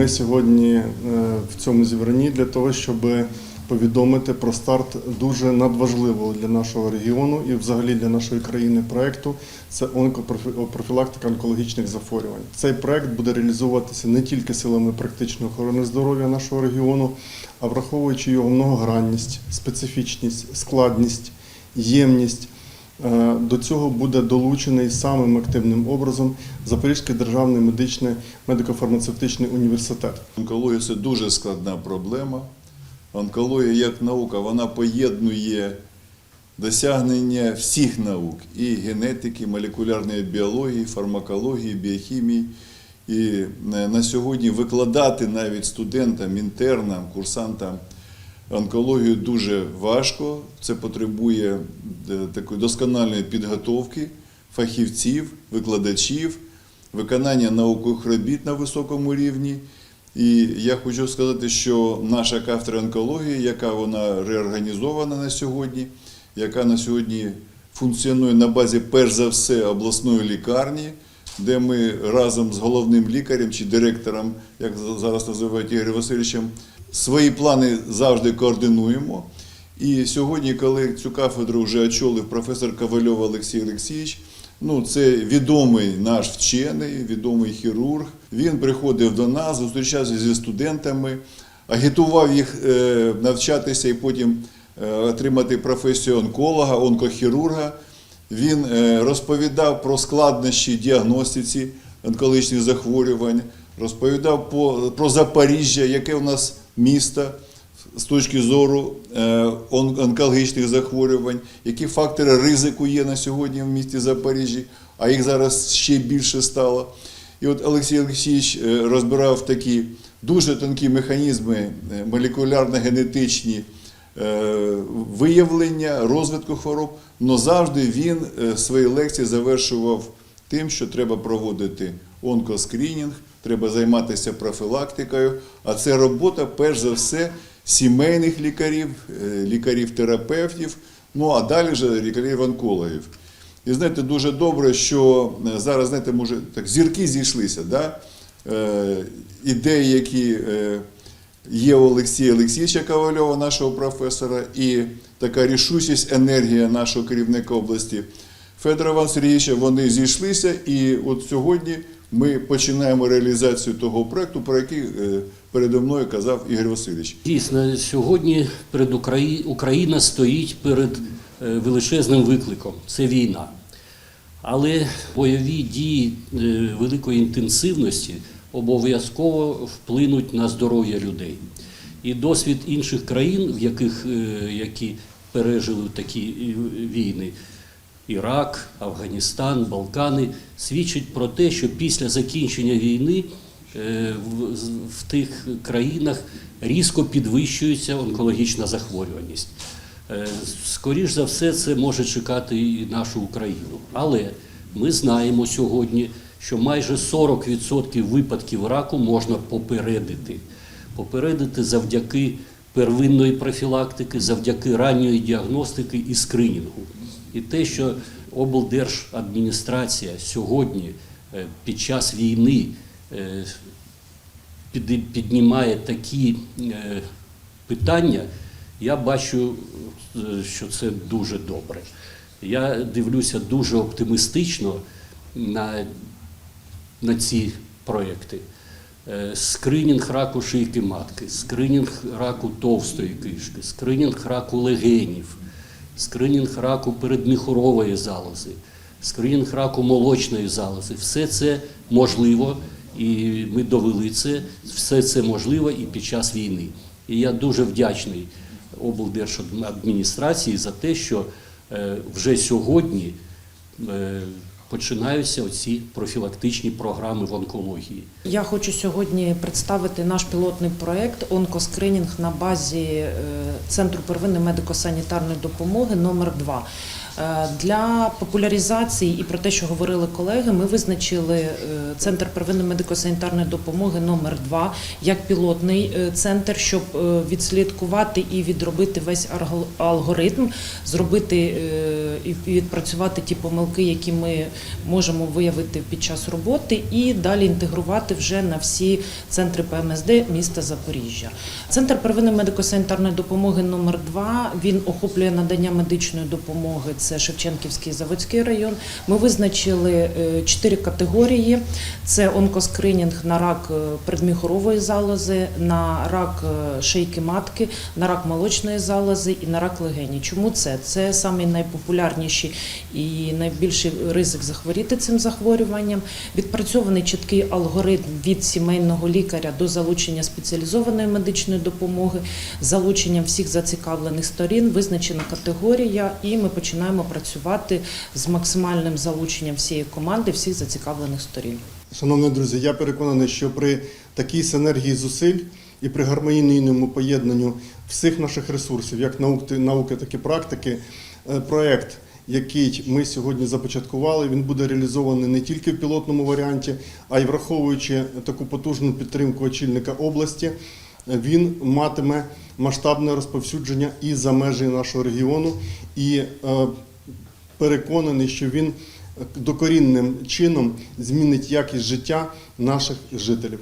Ми сьогодні е, в цьому зібранні для того, щоб повідомити про старт дуже надважливого для нашого регіону і взагалі для нашої країни проекту. Це онкопрофілактика онкологічних захворювань. Цей проект буде реалізовуватися не тільки силами практичної охорони здоров'я нашого регіону, а враховуючи його многогранність, специфічність, складність, ємність. Е, До цього буде долучений самим активним образом Запорізький державний медичний медико-фармацевтичний університет. Онкологія це дуже складна проблема. Онкологія як наука, вона поєднує досягнення всіх наук і генетики, молекулярної біології, фармакології, біохімії. І е, на сьогодні викладати навіть студентам, інтернам, курсантам онкологію дуже важко. Це потребує е, такої доскональної підготовки фахівців, викладачів, виконання наукових робіт на високому рівні. І я хочу сказати, що наша кафедра онкології, яка вона реорганізована на сьогодні, яка на сьогодні функціонує на базі, перш за все, обласної лікарні, де ми разом з головним лікарем чи директором, як зараз називають Ігорем Васильовичем, свої плани завжди координуємо. І сьогодні, коли цю кафедру вже очолив професор Ковальов Олексій Олексійович, ну це відомий наш вчений, відомий хірург. Він приходив до нас, зустрічався зі студентами, агітував їх е, навчатися і потім е, отримати професію онколога, онкохірурга. Він е, розповідав про складнощі діагностиці онкологічних захворювань, розповідав по- про Запоріжжя, яке у нас місто з точки зору е, онкологічних захворювань, які фактори ризику є на сьогодні в місті Запоріжжі, а їх зараз ще більше стало. І от Олексій Олексійович е, розбирав такі дуже тонкі механізми е, молекулярно-генетичні виявлення, розвитку хвороб, але завжди він свої лекції завершував тим, що треба проводити онкоскрінінг, треба займатися профілактикою. А це робота, перш за все, сімейних лікарів, е, лікарів-терапевтів, ну а далі вже лікарів-онкологів. І знаєте, дуже добре, що е, зараз, знаєте, може так, зірки зійшлися, да? е, ідеї, які е, є у Олексія Олексійовича Ковальова, нашого професора, і така рішучість, енергія нашого керівника області Федора Івана Сергійовича, вони зійшлися. І от сьогодні ми починаємо реалізацію того проекту, про який е, передо мною казав Ігор Васильович. Дійсно, сьогодні перед Украї... Україна стоїть перед е, величезним викликом це війна. Але бойові дії е, великої інтенсивності обов'язково вплинуть на здоров'я людей. І досвід інших країн, в яких, які пережили такі війни, Ірак, Афганістан, Балкани, свідчить про те, що після закінчення війни е, в, тих країнах різко підвищується онкологічна захворюваність. Е, Скоріш за все, це може чекати і нашу Україну. Але ми знаємо сьогодні, що майже 40% випадків раку можна попередити. Попередити завдяки первинної профілактики, завдяки ранньої діагностики і скринінгу. І те, що облдержадміністрація сьогодні е, під час війни е, піднімає такі е, питання, я бачу, що це дуже добре. Я дивлюся дуже оптимістично на, на ці проекти. Скринінг раку шийки матки, скринінг раку товстої кишки, скринінг раку легенів, скринінг раку передміхорової залози, скринінг раку молочної залози. Все це можливо, і ми довели це. Все це можливо і під час війни. І я дуже вдячний облдержадміністрації за те, що е, вже сьогодні е, починаються оці профілактичні програми в онкології. Я хочу сьогодні представити наш пілотний проект онкоскринінг на базі е, Центру первинної медико-санітарної допомоги номер 2 Для популяризації і про те, що говорили колеги, ми визначили е, Центр первинної медико-санітарної допомоги номер 2 як пілотний е, центр, щоб е, відслідкувати і відробити весь алгоритм, зробити е, і відпрацювати ті помилки, які ми можемо виявити під час роботи, і далі інтегрувати вже на всі центри ПМСД міста Запоріжжя. Центр первинної медико-санітарної допомоги номер 2 він охоплює надання медичної допомоги. Це Шевченківський заводський район. Ми визначили е, чотири категорії: це онкоскринінг на рак е, предміхорової залози, на рак е, шийки матки, на рак молочної залози і на рак легені. Чому це? Це самі найпопулярніші і найбільший ризик захворіти цим захворюванням. Відпрацьований чіткий алгоритм від сімейного лікаря до залучення спеціалізованої медичної допомоги, залученням всіх зацікавлених сторін, визначена категорія, і ми починаємо працювати з максимальним залученням всієї команди, всіх зацікавлених сторін. Шановні друзі, я переконаний, що при такій синергії зусиль і при гармонійному поєднанню всіх наших ресурсів, як науки, науки так і практики, е, проект, який ми сьогодні започаткували, він буде реалізований не тільки в пілотному варіанті, а й враховуючи таку потужну підтримку очільника області, він матиме масштабне розповсюдження і за межі нашого регіону. І е, переконаний, що він докорінним чином змінить якість життя наших жителів.